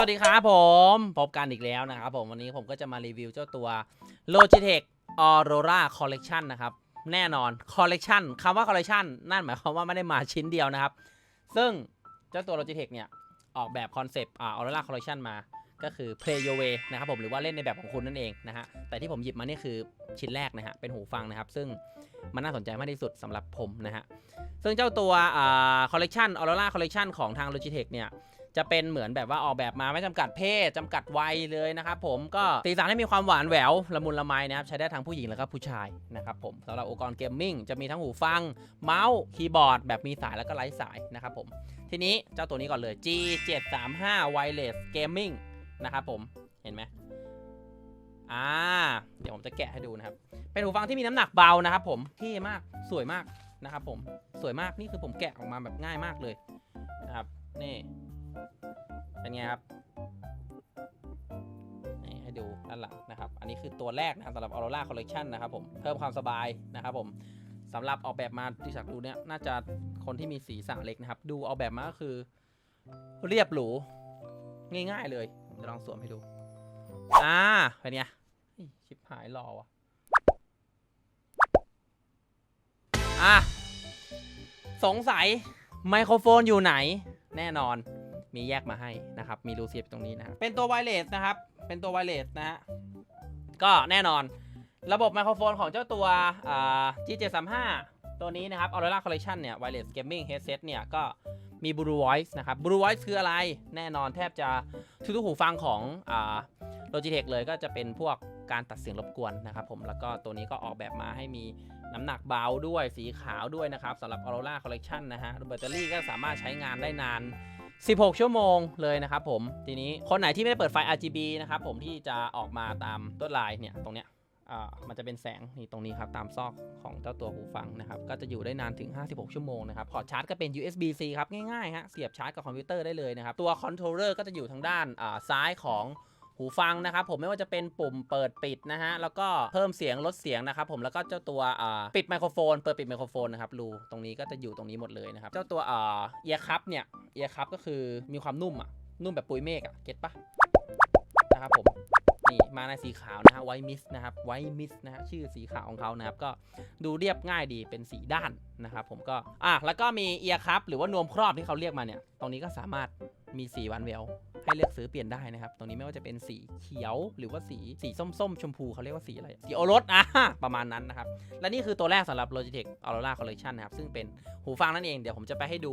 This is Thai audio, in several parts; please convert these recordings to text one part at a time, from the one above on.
วัสดีครับผม พบกันอีกแล้วนะครับผมวันนี้ผมก็จะมารีวิวเจ้าตัว Logitech Aurora Collection นะครับ แน่นอน Collection คำว่า Collection นั่นหมายความว่าไม่ได้มาชิ้นเดียวนะครับ ซึ่งเจ้าตัว Logitech เนี่ย ออกแบบคอนเซปต์อ่า Aurora Collection มาก็คือ Play Your Way นะครับผมหรือว่าเล่นในแบบของคุณนั่นเองนะฮะแต่ที่ผมหยิบมานี่คือชิ้นแรกนะฮะเป็นหูฟังนะครับ ซึ่งมันน่าสนใจมากที่สุดสำหรับผมนะฮะซึ่งเจ้าตัวอ่า Collection Aurora Collection ของทาง Logitech เนี่ย จะเป็นเหมือนแบบว่าออกแบบมาไม่จำกัดเพศจำกัดวัยเลยนะครับผมก็สีสันให้มีความหวานแหววละมุนละไมนะครับใช้ได้ทั้งผู้หญิงแล้วก็ผู้ชายนะครับผมสำหรับอุปกรณ์เกมมิ่งจะมีทั้งหูฟัง เมาส์คีย์บอร์ด แบบมีสายแล้วก็ไร้สายนะครับผมทีนี้เจ้าตัวนี้ก่อนเลย G735 Wireless Gaming นะครับผมเห็นไหมอ่าเดี๋ยวผมจะแกะให้ดูนะครับ เป็นหูฟังที่มีน้ำหนักเบานะครับผมเท่มากสวยมากนะครับผมสวยมากนี่คือผมแกะออกมาแบบง่ายมากเลยนะครับนี่ เป็นไงครับให้ดูด้านหลังนะครับ อันนี้คือตัวแรกนะครับสำหรับ Aurora Collection นะครับผม เพิ่มความสบายนะครับผมสำหรับออกแบบมาที่สักดูเนี่ยน่าจะคนที่มีสีสันเล็กนะครับ ดูออกแบบมาก็คือ เรียบหรู ง่ายๆเลยจะลองสวมให้ดู อ่าเป็นไงเฮ้ยชิบหายรอวะอะสงสัยไมโครโฟนอยู่ไหน แน่นอน มีแยกมาให้นะครับ มีรูเสียบตรงนี้นะครับเป็นตัวไวเลสนะครับ เป็นตัวไวเลสนะฮะ ก็แน่นอน ระบบไมโครโฟนของเจ้าตัวอ่า G735 ตัวนี้นะครับ Aurora Collection เนี่ย Wireless Gaming Headset เนี่ย ก็มี Blue Voice นะครับ Blue Voice คืออะไร แน่นอนแทบจะทุกๆหูฟังของอ่า Logitech เลยก็จะเป็นพวกการตัดเสียงรบกวนนะครับผม แล้วก็ตัวนี้ก็ออกแบบมาให้มีน้ำหนักเบาด้วยสีขาวด้วยนะครับสำหรับ Aurora Collection นะฮะแบตเตอรี่ก็สามารถใช้งานได้นาน 16 ชั่วโมงเลยนะครับผม ทีนี้คนไหนที่ไม่ได้เปิดไฟ RGB นะครับผมที่จะออกมาตามลวดลายเนี่ยตรงเนี้ยมันจะเป็นแสงนี่ตรงนี้ครับตามซอกของเจ้าตัวหูฟังนะครับก็จะอยู่ได้นานถึง 56 ชั่วโมงนะครับพอร์ตชาร์จก็เป็น USB-C ครับง่ายๆฮะเสียบชาร์จกับคอมพิวเตอร์ได้เลยนะครับตัวคอนโทรลเลอร์ก็จะอยู่ทางด้านซ้ายของ หูฟังนะครับผมไม่ว่าจะเป็นปุ่มเปิดปิดนะฮะแล้วก็เพิ่มเสียงลดเสียงนะครับผมแล้วก็เจ้าตัวปิดไมโครโฟน เปิดปิดไมโครโฟนนะครับรูตรงนี้ก็จะอยู่ตรงนี้หมดเลยนะครับเจ้าตัวเอียคัพเนี่ยเอียคัพก็คือมีความนุ่มอะนุ่มแบบปุยเมฆอะเก็ตปะนะครับผมนี่มาในสีขาวนะฮะไวมิสนะครับไวมิสนะฮะชื่อสีขาวของเขานะครับก็ดูเรียบง่ายดีเป็นสีด้านนะครับผมก็อะแล้วก็มีเอียคัพหรือว่านวมครอบที่เขาเรียกมาเนี่ยตรงนี้ก็สามารถ มีสีวันแววให้เลือกซื้อเปลี่ยนได้นะครับ ตรงนี้ไม่ว่าจะเป็นสีเขียวหรือว่าสีสีส้มๆ ชมพูเขาเรียกว่าสีอะไร สีโอรสอะประมาณนั้นนะครับ และนี่คือตัวแรกสำหรับ Logitech Aurora Collection นะครับ ซึ่งเป็นหูฟังนั่นเอง เดี๋ยวผมจะไปให้ดู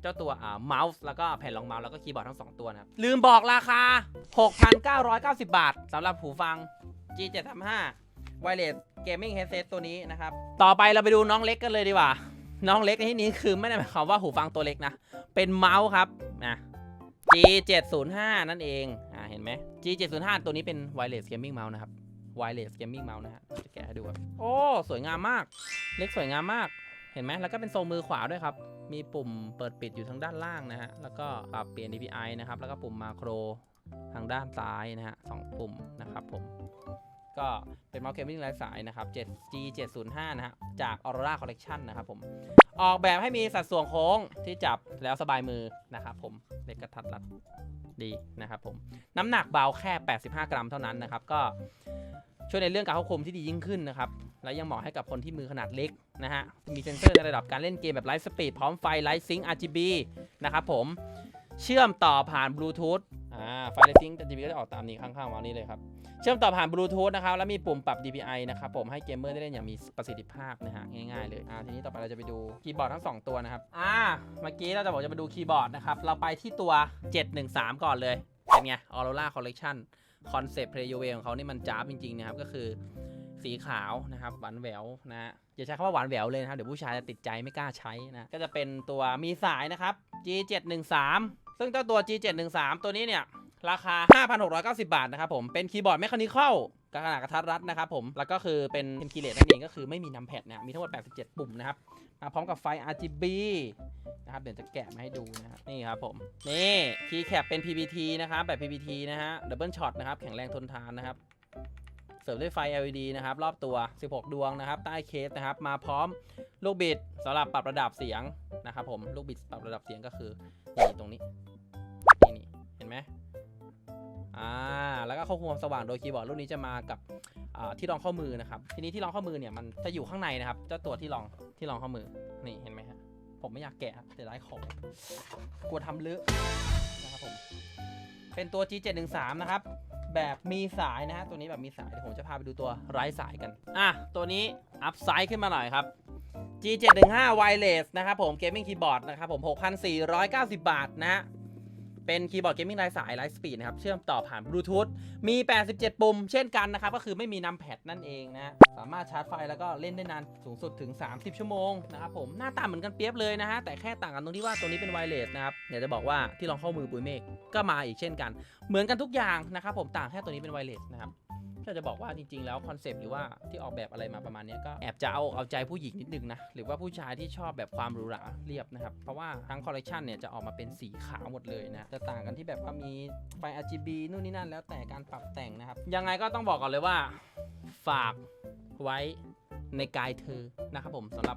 เจ้าตัวอ่าเมาส์แล้วก็แผ่นรองเมาส์แล้วก็คีย์บอร์ดทั้ง 2 ตัวนะครับ ลืมบอกราคา 6,990 บาทสำหรับหูฟัง G735 Wireless Gaming Headset ตัวนี้นะครับ ต่อไปเราไปดูน้องเล็กกันเลยดีกว่า น้องเล็กในที่นี้คือไม่ได้หมายความว่าหูฟังตัวเล็กนะ เป็นเมาส์ครับนะ G705 นั่นเอง อ่า เห็นไหม G705 ตัวนี้เป็น wireless gaming mouse นะครับ wireless gaming mouse นะฮะ จะแกะให้ดูครับ โอ้ สวยงามมาก เล็กสวยงามมาก เห็นไหม แล้วก็เป็นทรงมือขวาด้วยครับ มีปุ่มเปิดปิดอยู่ทางด้านล่างนะฮะ แล้วก็ปรับเปลี่ยน DPI นะครับ แล้วก็ปุ่มมาโครทางด้านซ้ายนะฮะสองปุ่มนะครับผม ก็เป็นเมาส์เกมมิ่งไร้สายนะครับ 7 G705 นะฮะจาก Aurora Collection นะครับผมออกแบบให้มีสัดส่วนโค้งที่จับแล้วสบายมือนะครับผมเล็กกระทัดรัดดีนะครับผมน้ำหนักเบาแค่ 85 กรัมเท่านั้นนะครับ ก็ช่วยในเรื่องการควบคุมที่ดียิ่งขึ้นนะครับ และยังเหมาะให้กับคนที่มือขนาดเล็กนะฮะมีเซ็นเซอร์ในระดับการเล่นเกมแบบไลฟ์สปีดพร้อมไฟไลท์ซิงค์ RGB นะครับผม เชื่อมต่อผ่านบลูทูธอ่าไฟไลท์ซิงค์ RGB ก็จะออกตามนี้ข้างๆมานี่เลยครับ เชื่อมต่อผ่านบลูทูธนะครับ แล้วมีปุ่มปรับ DPI นะครับ ผมให้เกมเมอร์ได้เล่นอย่างมีประสิทธิภาพนะฮะง่ายๆเลยอ่าทีนี้ต่อไปเราจะไปดูคีย์บอร์ดทั้ง 2 ตัวนะครับอ่าเมื่อกี้เราจะบอกจะไปดูคีย์บอร์ดนะครับ เราไปที่ตัว 713 ก่อนเลย เป็นไง Aurora Collection คอนเซปต์ Play Your Way ของเขานี่มันจ้าบจริงๆนะครับก็คือ สีขาวนะครับหวานแหววนะฮะอย่าใช้คำว่าหวานแหววเลยนะครับเดี๋ยวผู้ชายจะติดใจไม่กล้าใช้นะก็จะเป็นตัวมีสายนะครับ G713 ซึ่งเจ้าตัว G713 ตัวนี้เนี่ยราคา 5,690 บาทนะครับผม เป็นคีย์บอร์ด m ม c h a นิคอลขนาดกระทัดรัดนะครับผม แล้วก็คือเป็นเทมคีเลตนั่นเองก็คือไม่มีนัมแพดนะมีทั้งหมด 87 ปุ่มนะครับ มาพร้อมกับไฟ RGB นะครับ เดี๋ยวจะแกะมาให้ดูนะครับ นี่ครับผม นี่ คีย์แคปเป็น PPT นะครับ แบบ PPT นะฮะ ดับเบิลช็อตนะครับ แข็งแรงทนทานนะครับ เสริมด้วยไฟ LED นะครับรอบตัว 16 ดวงนะครับ ใต้เคสนะครับ มาพร้อมลูกบิดสำหรับปรับระดับเสียงนะครับผมลูกบิดปรับระดับเสียงก็คือนี่ตรงนี้นี่นี่เห็นไหมอ่าแล้วก็ควบคุมความสว่างโดยคีย์บอร์ดรุ่นนี้จะมากับอ่าที่รองข้อมือนะครับ ทีนี้ที่รองข้อมือเนี่ยมันจะอยู่ข้างในนะครับเจ้าตัวที่รองที่รองข้อมือนี่เห็นไหมฮะผมไม่อยากแกะครับเสียดายของกลัวทำเลอะนะครับผมเป็นตัว G713 นะครับ แบบมีสายนะฮะตัวนี้แบบมีสายเดี๋ยวผมจะพาไปดูตัวไร้สายกัน อะ ตัวนี้อัพไซด์ขึ้นมาหน่อยครับ G715 Wireless นะครับผมเกมมิ่งคีย์บอร์ดนะครับผม 6,490 บาทนะฮะ เป็นคีย์บอร์ดเกมมิ่งไร้สายไร้สปีดนะครับ เชื่อมต่อผ่านบลูทูธมี 87 ปุ่ม เช่นกันนะครับ ก็คือไม่มีนัมแพดนั่นเองนะ สามารถชาร์จไฟแล้วก็เล่นได้นานสูงสุดถึง 30 ชั่วโมงนะครับผม หน้าตาเหมือนกันเปียบเลยนะฮะ แต่แค่ต่างกันตรงที่ว่าตัวนี้เป็นไวเลสนะครับอยากจะบอกว่าที่ลองเข้ามือปุยเมฆก็มาอีกเช่นกัน เหมือนกันทุกอย่างนะครับผมต่างแค่ตัวนี้เป็นไวเลสนะครับ ก็จะบอกว่าจริงๆแล้วคอนเซปต์หรือว่าที่ออกแบบอะไรมาประมาณนี้ก็แอบจะเอาเอาใจผู้หญิงนิดนึงนะหรือว่าผู้ชายที่ชอบแบบความหรูหราเรียบนะครับเพราะว่าทั้งคอลเลกชันเนี่ยจะออกมาเป็นสีขาวหมดเลยนะจะต่างกันที่แบบว่ามีไฟ RGB นู่นนี่นั่นแล้วแต่การปรับแต่งนะครับยังไงก็ต้องบอกก่อนเลยว่าฝากไว้ในกายเธอนะครับผมสำหรับ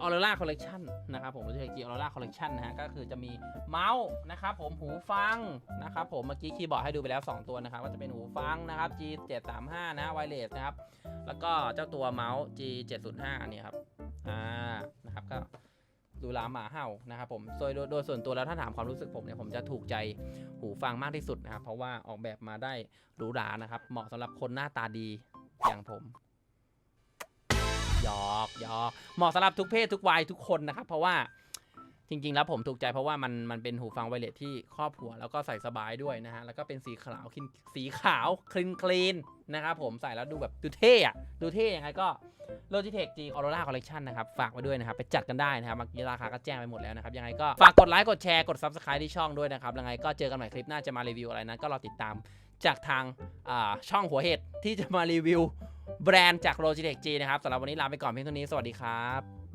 Logitech Aurora Collection นะครับผม Logitech G Aurora Collection นะฮะก็คือจะมีเมาส์นะครับผมหูฟังนะครับผมเมื่อกี้คีย์บอร์ดให้ดูไปแล้ว 2 ตัวนะครับก็จะเป็นหูฟังนะครับ G 735 นะ wireless นะครับแล้วก็เจ้าตัวเมาส์ G 705เนี่ยครับอ่านะครับก็ดูลาหมาเห่านะครับผมโดยโดยส่วนตัวแล้วถ้าถามความรู้สึกผมเนี่ยผมจะถูกใจหูฟังมากที่สุดนะครับเพราะว่าออกแบบมาได้หรูหรานะครับเหมาะสำหรับคนหน้าตาดีอย่างผม หยอกหยอกเหมาะสำหรับทุกเพศทุกวัยทุกคนนะครับ เพราะว่าจริง ๆ แล้วผมถูกใจเพราะว่ามันมันเป็นหูฟังไวเลสที่ครอบหัว แล้วก็ใส่สบายด้วยนะฮะ แล้วก็เป็นสีขาวคลินสีขาวคลีนคลีนนะครับผมใส่แล้วดูแบบดูเท่อะดูเท่ยังไงก็ Logitech G Aurora Collection นะครับ ฝากไว้ด้วยนะครับ ไปจัดกันได้นะครับเมื่อกี้ราคาก็แจ้งไปหมดแล้วนะครับ ยังไงก็ฝากกดไลค์กดแชร์กด Subscribe ที่ช่องด้วยนะครับยังไงก็เจอกันใหม่คลิปหน้าจะมารีวิวอะไรนั้นก็รอติดตามจากทางช่องหัวเห็ดที่จะมารีวิว แบรนด์จากโลจิเทคจีนะครับสำหรับวันนี้ลาไปก่อนเพียงเท่านี้สวัสดีครับ